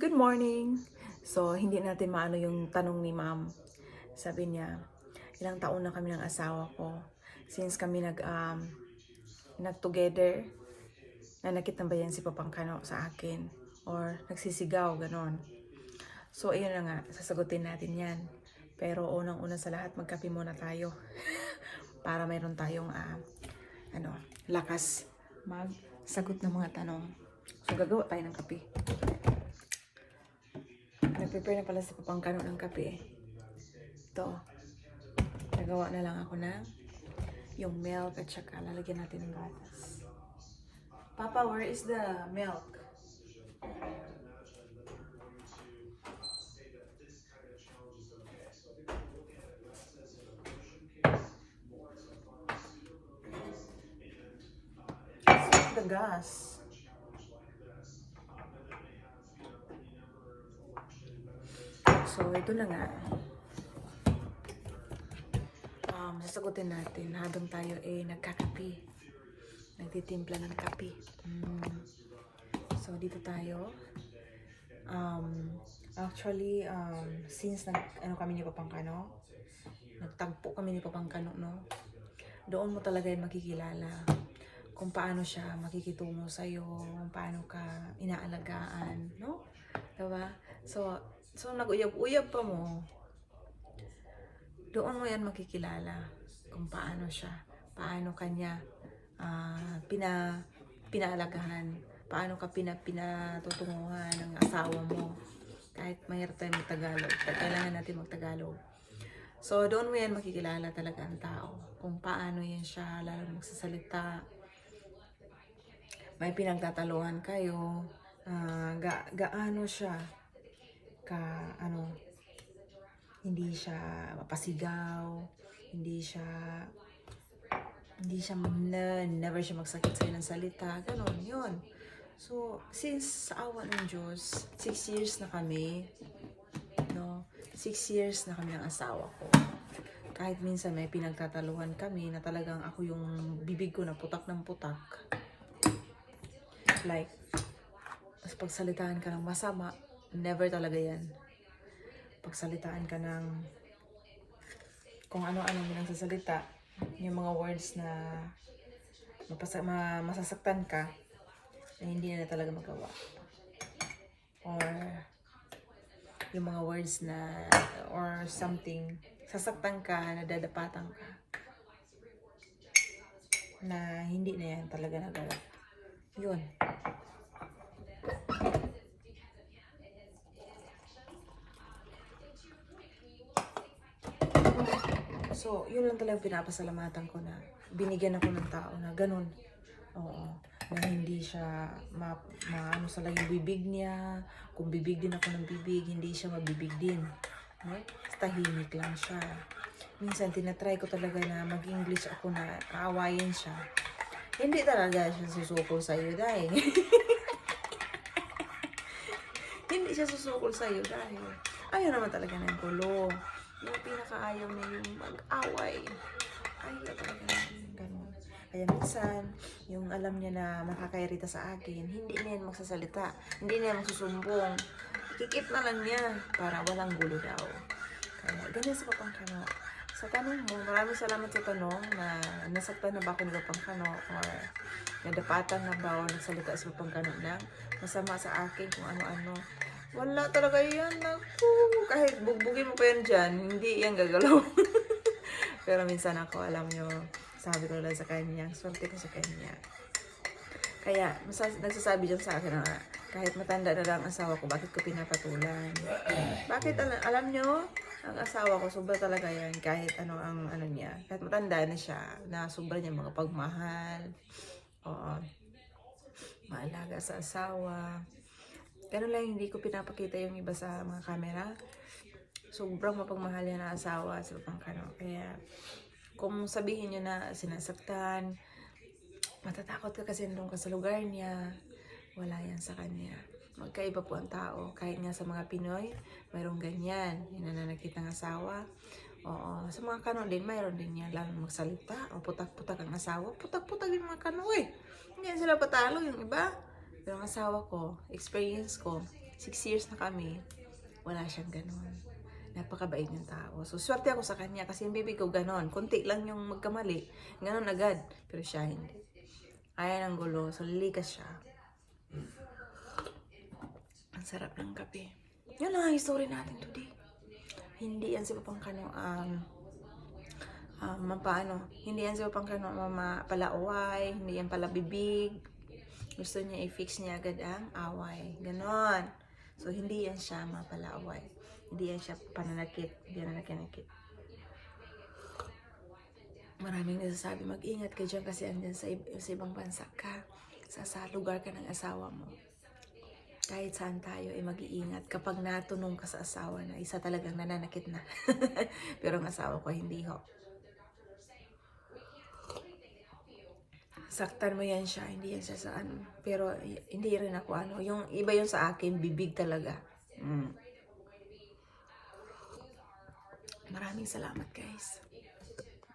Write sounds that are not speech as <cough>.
Good morning! So, hindi natin maano yung tanong ni ma'am. Sabi niya, ilang taon na kami ng asawa ko. Since kami nag, um, nag-together, nanakit na ba yan si Papangkano sa akin? Or nagsisigaw, ganon. So, ayun na nga, sasagutin natin yan. Pero unang-una sa lahat, magkape muna tayo. <laughs> Para mayroon tayong, ah, ano, lakas magsagot ng mga tanong. So, gagawa tayo ng kape. Nag-prepare na pala sa papangkano ng kape. Ito. Nagawa na lang ako ng yung milk at saka lalagyan natin ng gatas. Papa, where is the milk? The gas. So, ito na nga. Um, sasagutin natin habang tayo eh nagkakape. Nagtitimpla ng kape. Mm. So, dito tayo. Um, actually, um, since nag, ano kami ni Papangkano, nagtagpo kami ni Papangkano, no? Doon mo talaga yung makikilala kung paano siya makikitungo sa'yo, kung paano ka inaalagaan, no? Diba? So, so nag-uyab-uyab pa mo, doon mo yan makikilala kung paano siya, paano kanya ah, pina, pinaalagahan, paano ka pina, pinatutunguhan ng asawa mo. Kahit mahirap tayo mag-Tagalog, kailangan natin mag-Tagalog. So, doon mo yan makikilala talaga ang tao. Kung paano yan siya, lalo magsasalita. May pinagtataluhan kayo. ah, ga, gaano siya ka, ano, hindi siya mapasigaw, hindi siya hindi siya na, never siya magsakit sa'yo ng salita, ganun, yun. So, since sa awa ng Diyos, six years na kami, no, six years na kami ng asawa ko. Kahit minsan may pinagtataluhan kami na talagang ako yung bibig ko na putak ng putak. Like, pagsalitaan ka ng masama, never talaga yan. Pagsalitaan ka ng kung ano-ano mo nang sasalita, yung mga words na mapasa, ma, masasaktan ka, na hindi na talaga magawa. Or yung mga words na or something sasaktan ka, nadadapatan ka na hindi na yan talaga nagawa. Yun. So, yun lang talaga pinapasalamatan ko na binigyan ako ng tao na ganun. Oo. Na hindi siya ma, maano sa lang yung bibig niya. Kung bibig din ako ng bibig, hindi siya mabibig din. No? Tahimik lang siya. Minsan, tinatry ko talaga na mag-English ako na aawayin siya. Hindi talaga siya susukol sa'yo dahil. <laughs> hindi siya susukol sa'yo dahil ayaw naman talaga ng gulo. Yung pinakaayaw niya yung mag-away. Ayaw talaga ng ganun. Kaya minsan, yung alam niya na makakairita sa akin, hindi na yan magsasalita. Hindi na yan magsusumbong. Ikikip na lang niya para walang gulo daw. Kaya ganyan sa Papangkano. Sa tanong mo, maraming salamat sa tanong na nasaktan na ba ako ni Papangkano or nadapatan na ba o nagsalita sa Papangkano na masama sa akin kung ano-ano. Wala talaga yan. Naku, kahit bugbugin mo pa yan dyan, hindi yan gagalaw. <laughs> Pero minsan ako, alam nyo, sabi ko lang sa kanya, swerte ko sa kanya. Kaya, masas- nagsasabi dyan sa akin na kahit matanda na lang ang asawa ko, bakit ko pinapatulan? Bakit, alam, alam nyo, ang asawa ko, sobra talaga yan, kahit ano ang ano niya, kahit matanda na siya, na sobra niya mga pagmahal, oo, maalaga sa asawa, Ganun lang, hindi ko pinapakita yung iba sa mga camera. Sobrang mapagmahal na asawa sa pangkano. Kaya, kung sabihin nyo na sinasaktan, matatakot ka kasi nandun ka sa lugar niya, wala yan sa kanya. Magkaiba po ang tao. Kahit nga sa mga Pinoy, mayroong ganyan. Yung nananakit ng asawa. Oo. Sa mga kano din, mayroon din yan. Lalo magsalita. O putak-putak ang asawa. Putak-putak yung mga kano eh. Hindi sila patalo yung iba. Ang asawa ko, experience ko, Six years na kami, wala siyang ganon. Napakabait ng tao. So, swerte ako sa kanya kasi yung baby ko ganon. Kunti lang yung magkamali. Ganon agad. Pero siya hindi. Ayaw ng gulo. So, lilikas siya. Ang sarap ng kape. Yun lang ang story natin today. Hindi yan si Papang Kano, um, um, mapaano, hindi yan si Papang Kano, mama, pala hindi yan pala bibig. Gusto niya i-fix niya agad ang away. Ganon. So, hindi yan siya mapala away. Hindi yan siya pananakit. Hindi yan nanakit Maraming nasasabi, mag-ingat ka dyan kasi andyan sa, sa ibang bansa ka. Sa, sa lugar ka ng asawa mo kahit saan tayo ay mag-iingat kapag natunong ka sa asawa na isa talagang nananakit na. <laughs> Pero ang asawa ko hindi ho. Saktan mo yan siya, hindi yan siya sa ano. Pero hindi rin ako ano. Yung iba yung sa akin, bibig talaga. Mm. Maraming salamat guys.